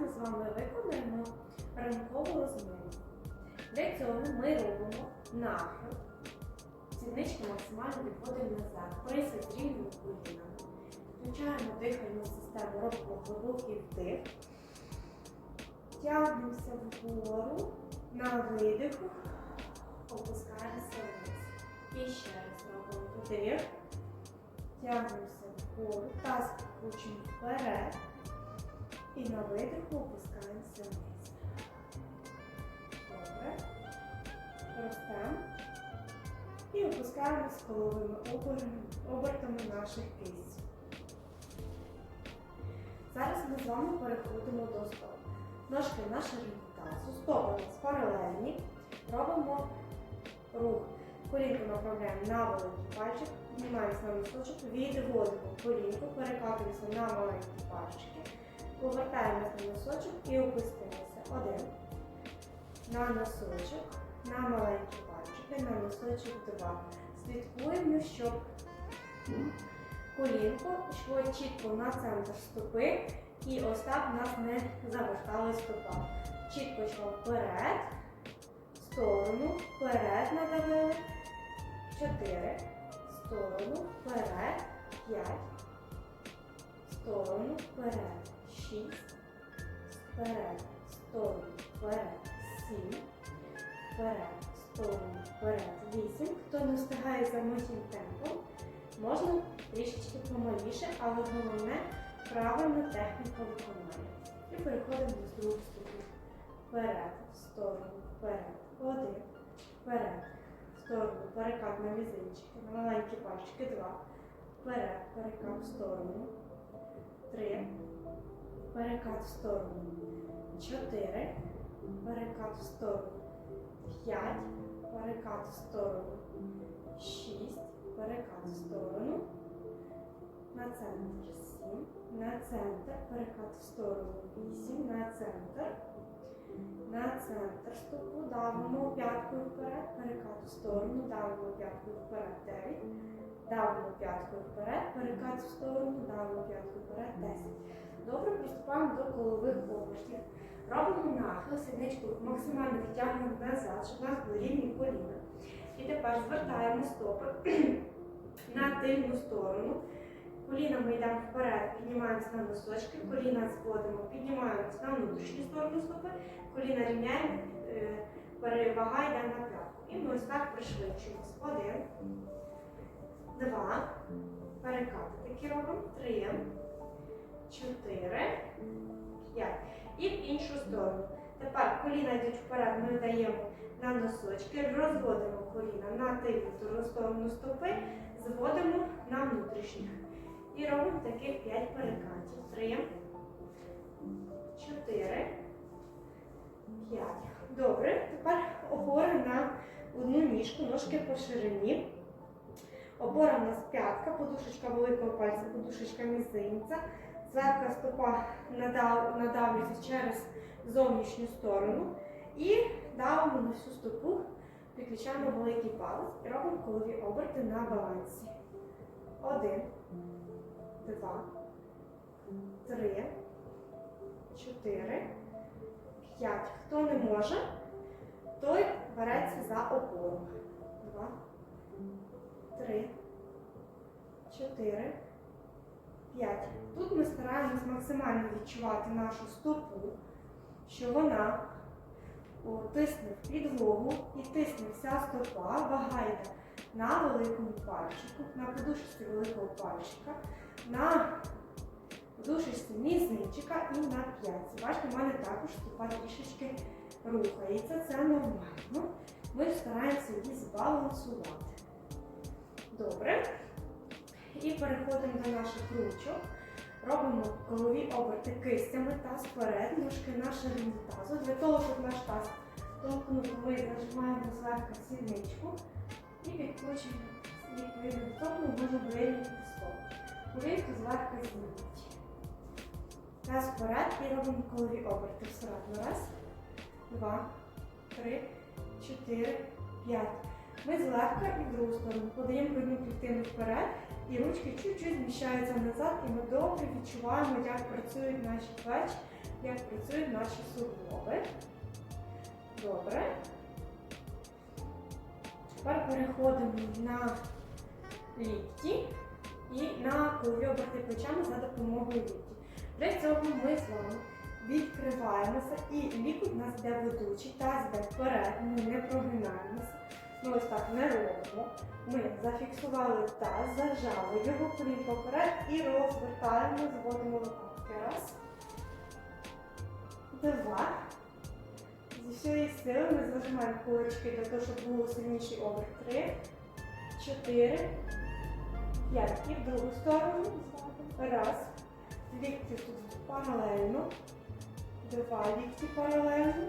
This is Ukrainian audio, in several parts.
ми з вами виконаємо ранкову розминку. Для цього ми робимо нахил. Сіднички максимально відводимо назад. Присід рівно колінами. Включаємо дихальну систему, робимо глибокий вдих. Тягнемося вгору на видиху, опускаємося вниз. І ще раз робимо вдих. Тягнемося вгору, таз підкручуємо вперед. І на видиху опускаємося вниз. Добре. Ростемо. І опускаємося коловими обер- обертами наших кисів. Зараз ми з вами переходимо до стоп. Ножки на ширині тазу, стопи у нас паралельні. Робимо рух. Колінку направляємо на великий пальчик, піднімаємося на носочок, відводимо колінку, перекатуємося на маленькі пальчики, повертаємося на носочок і опустимося. Один. На носочок, на маленькі пальчики, на носочок два. Слідкуємо, щоб колінко йшло чітко на центр стопи і ось в нас не завертала стопа. Чітко йшло вперед, в сторону, вперед надавили. Чотири. Сторону, вперед. П'ять. Сторону, вперед. Шість. Вперед. Сторону, вперед. Сім. Вперед. Сторону, вперед. Вісім. Хто не встигає за моїм темпом, можна трішечки помаліше, але головне правильна техніка виконання. І переходимо до другої ступені. Вперед, сторону, вперед. Один. Вперед. Сторону. Перекат на мізинчики. На маленькі пальчики. Два. Вперед. Перекат в сторону. Три. Перекат в сторону. Чотири. Перекат в сторону. П'ять. Перекат в сторону. Шість. Перекат в сторону. На центр. Сім. На центр. Перекат в сторону. Вісім. На центр. На центр стопу давимо п'яткою вперед, перекат в сторону, давимо п'яткою вперед, 9. Давимо п'яткою вперед, перекат в сторону, давимо п'яткою вперед, 10. Добре, приступаємо до колових обертів. Робимо нахил, сідничку максимально відтягнемо назад, щоб у нас були рівні коліна. І тепер звертаємо стопи на тильну сторону. Колінами йдемо вперед, піднімаємося на носочки, коліна зводимо, піднімаємося на внутрішню сторону стопи, коліна рівняємо, е, перевага йде на п'ятку. І ми ось так пришвидшуємося. Один, два, перекати такі робимо, три, чотири, п'ять. І в іншу сторону. Тепер коліна йдуть вперед, ми даємо на носочки, розводимо коліна на тильну сторону стопи, зводимо на внутрішню. І робимо таких 5 перекатів. 3, 4, 5. Добре. Тепер опора на одну ніжку, ножки по ширині. Опора у нас п'ятка, подушечка великого пальця, подушечка мізинця. Зверху стопа надавлюється через зовнішню сторону. І давимо на всю стопу, підключаємо великий палець і робимо колові оберти на балансі. Один два, три, чотири, п'ять. Хто не може, той береться за опору. Два, три, чотири, п'ять. Тут ми стараємось максимально відчувати нашу стопу, що вона о, тисне в підлогу і тисне вся стопа, вага на великому пальчику, на подушці великого пальчика на подушечці мізинчика і на п'ятці. Бачите, в мене також стопа трішечки рухається, це нормально. Ми стараємося її збалансувати. Добре. І переходимо до наших ручок. Робимо голові оберти кистями таз вперед, ножки на ширині тазу. Для того, щоб наш таз толкнути, ми нажимаємо зверху сідничку і відкручуємо відповідно до того, можна вирівняти стоп. Колінку зверху знімуть. Раз вперед і робимо колові оберти всередину. Раз, два, три, чотири, п'ять. Ми злегка і в другу сторону подаємо грудну клітину вперед І ручки чуть-чуть зміщаються назад, і ми добре відчуваємо, як працюють наші плечі, як працюють наші суглоби. Добре. Тепер переходимо на лікті і на колові оберти плечами за допомогою лікті. Для цього ми з вами відкриваємося і лікоть у нас йде ведучий, таз йде вперед, не робимо. Ми зафіксували таз, зажали його колінко вперед і розвертаємо, зводимо лопатки. Раз. Два. Зі всієї сили ми зажимаємо кулачки для того, щоб було сильніший оберт. Три, чотири, п'ять. І в другу сторону. Раз. Лікті тут паралельно. Два лікті паралельно.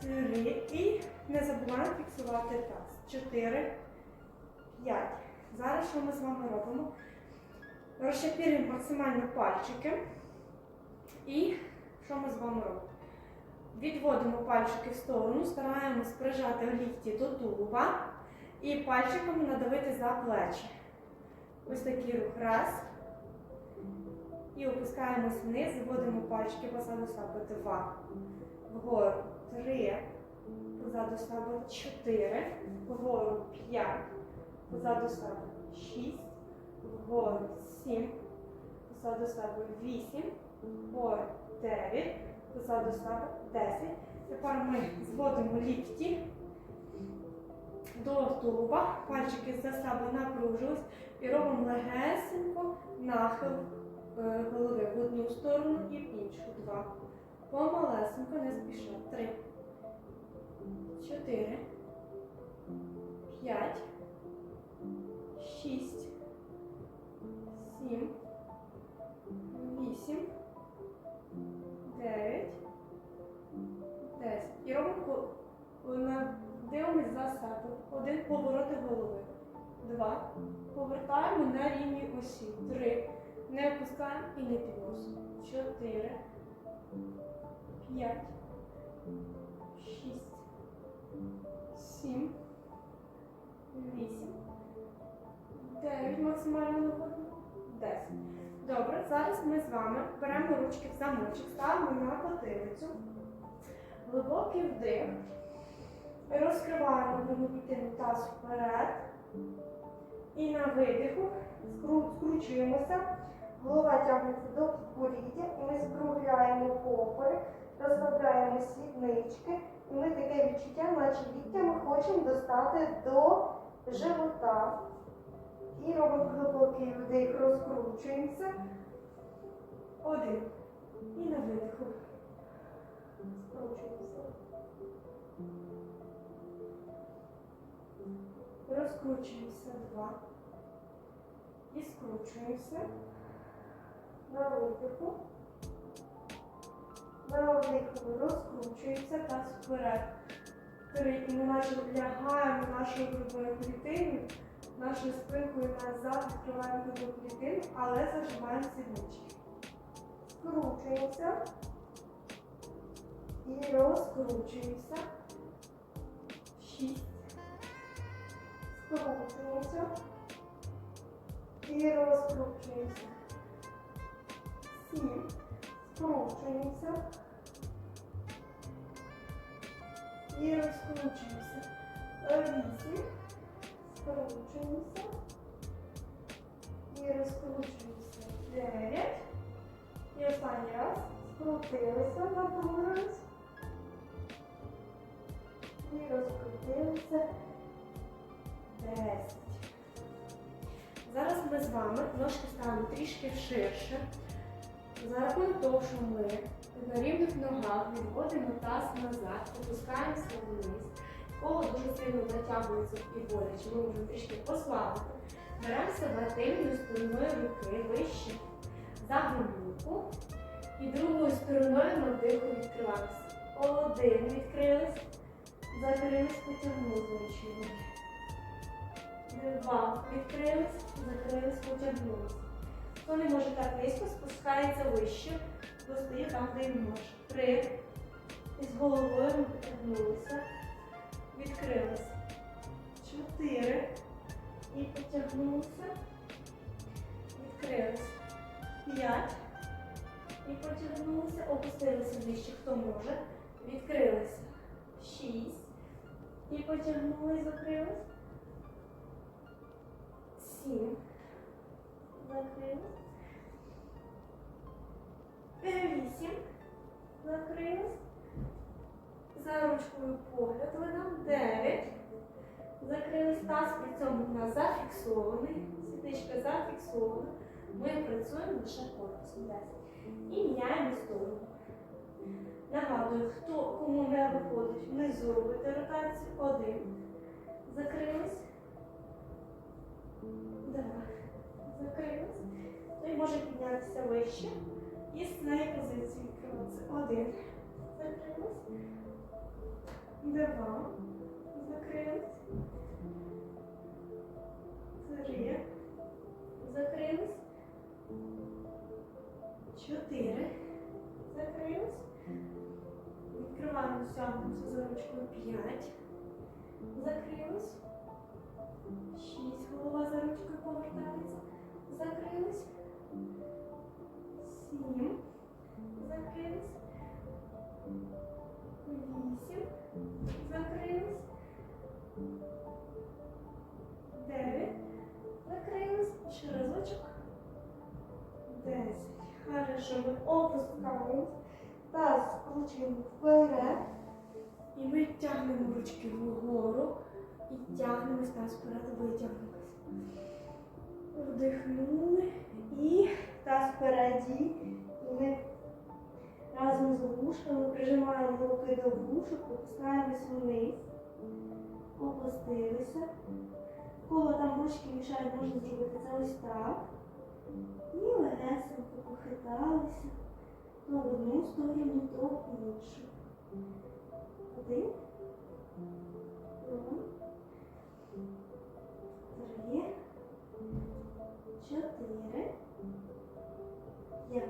Три. І не забуваємо фіксувати таз. Чотири. П'ять. Зараз що ми з вами робимо? Розшепірюємо максимально пальчики. І що ми з вами робимо? Відводимо пальчики в сторону, стараємось прижати лікті до тулуба і пальчиками надавити за плечі. Ось такий рух. Раз. І опускаємось вниз, зводимо пальчики позаду себе. Два. Вгору. Три. Позаду себе. Чотири. Вгору. П'ять. Позаду себе. Шість. Вгору. Сім. Позаду себе. Вісім. Вгору. Дев'ять. Позаду себе. Десять. Тепер ми зводимо лікті до тулуба. Пальчики за себе напружились. І робимо легесенько нахил е, голови в одну сторону і в іншу. Два. Помалесенько, не спіша. Три. Чотири. П'ять. Шість. Сім. Вісім. Дев'ять. Десять. І робимо дивимось за себе. Один повороти голови. Два. Повертаємо на рівні осі. Три. Не опускаємо і не підносимо. Чотири. П'ять. Шість. Сім. Вісім. Дев'ять. Максимально виходимо. Десять. Добре, зараз ми з вами беремо ручки в замочок, ставимо на потилицю. Глибокий вдих. Розкриваємо вимовітину таз вперед. І на видиху скру- скручуємося. Голова тягнеться до підборіддя, і ми скругляємо поперек, розслабляємо сіднички. Ми таке відчуття, наче ліктями хочемо достати до живота. І робимо глибокий вдих, розкручуємося. Один. І на видиху. Скручуємося. Розкручуємося. Два. І скручуємося. На видиху. На видиху розкручуємося та вперед. Три. І ми наче лягаємо нашою грудною клітиною, нашою спинкою назад, відкриваємо грудну клітину, але зажимаємо сіднички. Скручуємося. І розкручуємося. Шість. Скручуємося. І розкручуємося. Сім. Скручуємося. І розкручуємося. Вісім. Скручуємося. І розкручуємося. Дев'ять. І останній раз. Скрутилися, напружились. І розкрутилися. Десять. Зараз ми з вами ножки ставимо трішки ширше. За рахунок того, що ми на рівних ногах відводимо таз назад, опускаємося вниз. Кого дуже сильно затягується і боляче, ми можемо трішки послабити. Беремо себе тильною стороною руки вище за грудинку і другою стороною на вдиху відкриваємося. Один відкрились, закрились, потягнули з. Два відкрились, закрились, потягнулись. Хто не може так низько, спускається вище, достає там, де він може. Три. І з головою потягнулися. Відкрилися. Чотири. І потягнулися. відкрилися. П'ять. І потягнулися, опустилися ближче, хто може. Відкрилися. Шість. І потягнулись, закрились. Сім. Закрились. Е, Вісім. Закрились. За ручкою погляд ведемо. Дев'ять. Закрились таз, при цьому у нас зафіксований. Сідничка зафіксована. Ми працюємо лише корпусом. 10. І міняємо сторону. Нагадую, хто кому не виходить, внизу робити ротацію. Один. Закрились. Два. Піднятися вище. І з неї позиції відкриватися. Один. Закрились. Два. Закрились. Три. Закрились. Чотири. Закрились. Відкриваємо, тягнемося за ручкою. П'ять. Закрились. Шість. Голова за ручкою повертається. Закрились. Закрились. Вісім. Закрились. Дев'ять. Закрились. Ще разочок. Десять. Хорошо. Ми опускаємо. Таз кручуємо вперед. І ми тягнемо ручки вгору. І тягнемось таз вперед, витягнулись. Вдихнули. І таз впереді. Ми разом з вушками прижимаємо руки до вушок, опускаємось вниз. Опустилися. Коло там ручки мішають, можна зробити це ось так. І легесенько похиталися то в одну сторону, то в іншу. Один. Два. Три. Чотири. П'ять.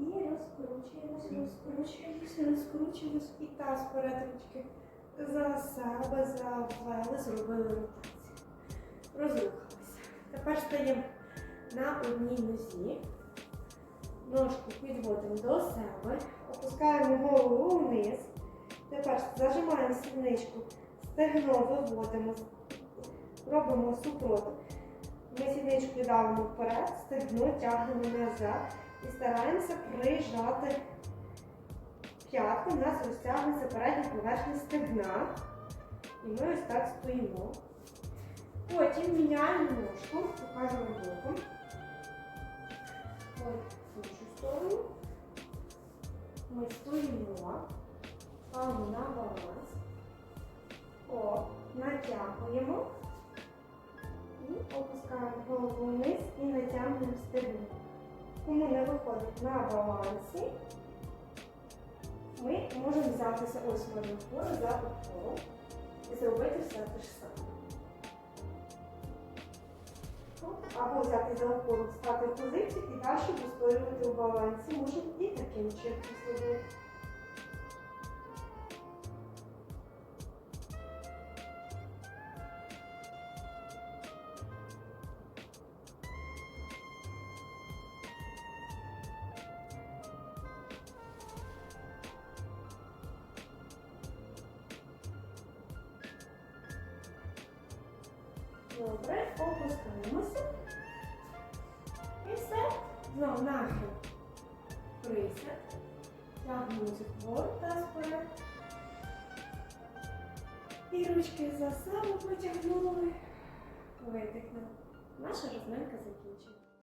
І розкручуємось, розкручуємось, розкручуємось. І таз вперед ручки за себе завели, зробили ротацію. Розрухалися. Тепер стаємо на одній нозі. Ножку підводимо до себе, опускаємо голову вниз. Тепер зажимаємо сідничку, стегно виводимо, робимо супротив. Ми сідничку давимо вперед, стегно тягнемо назад і стараємося прижати п'ятку, у нас розтягнеться передня поверхня стегна. І ми ось так стоїмо. Потім міняємо ножку, покажемо боком. Ось в іншу сторону. Ми стоїмо, ставимо на баланс. О, натягуємо. І опускаємо голову вниз і натягуємо стегну. Кому не виходить на балансі, ми можемо взятися ось можна вгору за опору і зробити все те ж саме. Або взяти за опору, стати в позицію і далі вистоювати у балансі. Можемо і таким чином зробити. Добре, опускаємося. І все. Знову нахил. Присяд. Тягнемося вгору та вперед. І ручки за себе потягнули. Видихнули. Наша розминка закінчена.